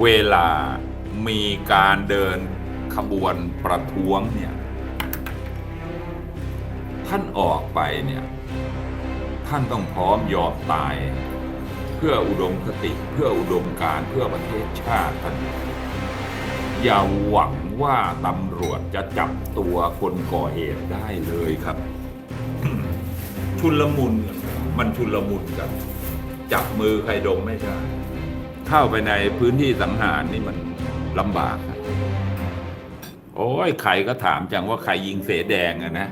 เวลามีการเดินขบวนประท้วงเนี่ยท่านออกไปเนี่ยท่านต้องพร้อมยอมตาย เพื่ออุดมคติเพื่ออุดมการเพื่อประเทศชาติท่านอย่าหวังว่าตำรวจจะจับตัวคนก่อเหตุได้เลยครับ ชุนละมุนมันชุนละมุนกัน จับมือใครดมไม่ได้ เข้าไปในพื้นที่สังหารนี่มันลำบาก โอ้ยใครก็ถามจังว่าใครยิงเสแดงอะนะ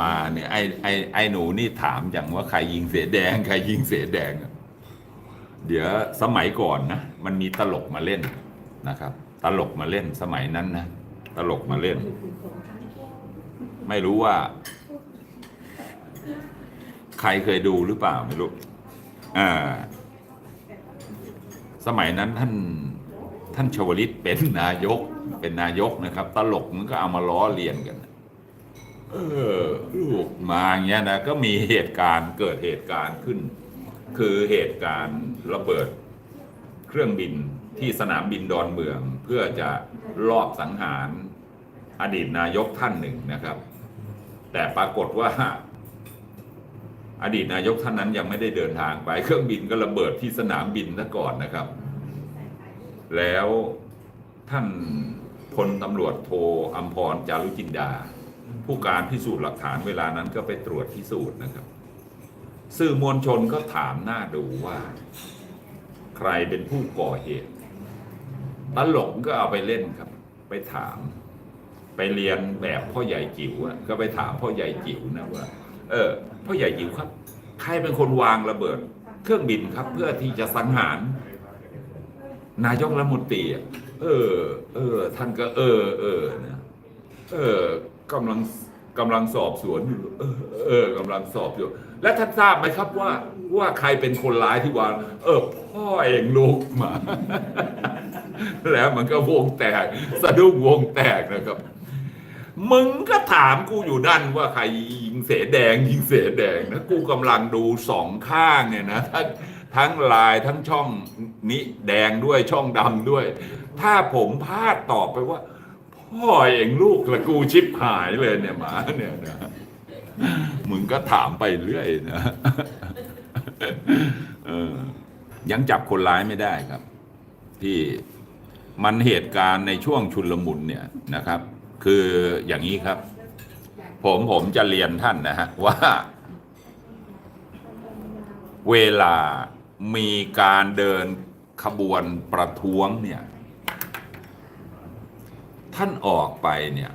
มาเนี่ยไอ้ไอ้ไอ้หนูนี่ถามจังว่าใครยิงเสแดงใครยิงเสแดง เดี๋ยวสมัยก่อนนะมันมีตลกมาเล่นนะครับ ตลกมาเล่นสมัยนั้นนะตลกมาเล่น ไม่รู้ว่า ใครเคยดูหรือเปล่าไม่รู้อ่า สมัยนั้นท่านท่านชวลิตเป็นนายกเป็นนายกนะครับ ตลกมันก็เอามาล้อเลียนกัน เออลูกมาอย่างเงี้ยนะก็มีเหตุการณ์เกิดเหตุการณ์ขึ้น คือเหตุการณ์ระเบิดเครื่องบินที่สนามบินดอนเมือง เพื่อจะลอบสังหารอดีตนายกท่านหนึ่งนะครับ แต่ปรากฏว่า อดีตนายกท่านนั้นยังไม่ได้เดินทางไป เครื่องบินก็ระเบิดที่สนามบินซะก่อนนะครับ แล้วท่านพลตำรวจโทอัมพรจารุจินดา ผู้การพิสูจน์หลักฐานเวลานั้นก็ไปตรวจพิสูจน์นะครับ สื่อมวลชนก็ถามหน้าดูว่า ใครเป็นผู้ก่อเหตุตลกก็เอาไปเล่นครับ ไปถาม ไปเรียนแบบพ่อใหญ่จิ๋วก็ไปถามพ่อใหญ่จิ๋วนะว่า เออพ่อใหญ่จิ๋วครับ ใครเป็นคนวางระเบิด เครื่องบินครับ เพื่อที่จะสังหาร นายกรัฐมนตรีอะเออ เออ ท่านก็ เออ เออนะเออกำลังกำลังสอบสวนอยู่เออเออกำลังสอบอยู่ และท่านทราบไหมครับว่า ว่าใครเป็นคนร้ายที่วางเออ พ่อเองลูกมา แล้วมันก็วงแตก สะดุ้งวงแตกนะครับ มึงก็ถามกูอยู่นั่นว่าใครยิงเสแดง ยิงเสแดงนะกูกำลังดูสองข้างเนี่ยนะทั้งทั้งลายทั้งช่องนี้แดงด้วยช่องดำด้วย ถ้าผมพลาดตอบไปว่า พ่อเองลูกละกูชิบหายเลยเนี่ยหมาเนี่ยนะมึงก็ถามไปเรื่อยนะยังจับคนร้ายไม่ได้ครับ ที่มันเหตุการณ์ในช่วงชุลมุนเนี่ยนะครับ คืออย่างนี้ครับ ผมผมจะเรียนท่านนะฮะว่า เวลามีการเดินขบวนประท้วงเนี่ย ท่านออกไปเนี่ย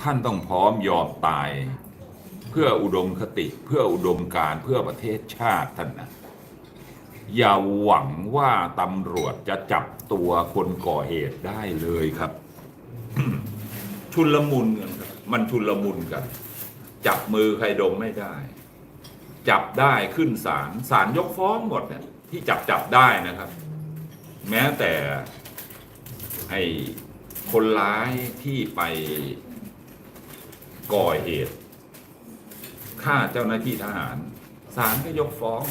ท่านต้องพร้อมยอมตาย เพื่ออุดมคติเพื่ออุดมการเพื่อประเทศชาติท่านนะอย่าหวังว่าตำรวจจะจับตัวคนก่อเหตุได้เลยครับ ชุนละมุนกันครับมันชุนละมุนกัน จับมือใครดมไม่ได้ จับได้ขึ้นศาลศาลยกฟ้องหมดเนี่ยที่จับจับได้นะครับ แม้แต่ไอ้คนร้ายที่ไปก่อเหตุฆ่าเจ้าหน้าที่ทหารศาลก็ยกฟ้อง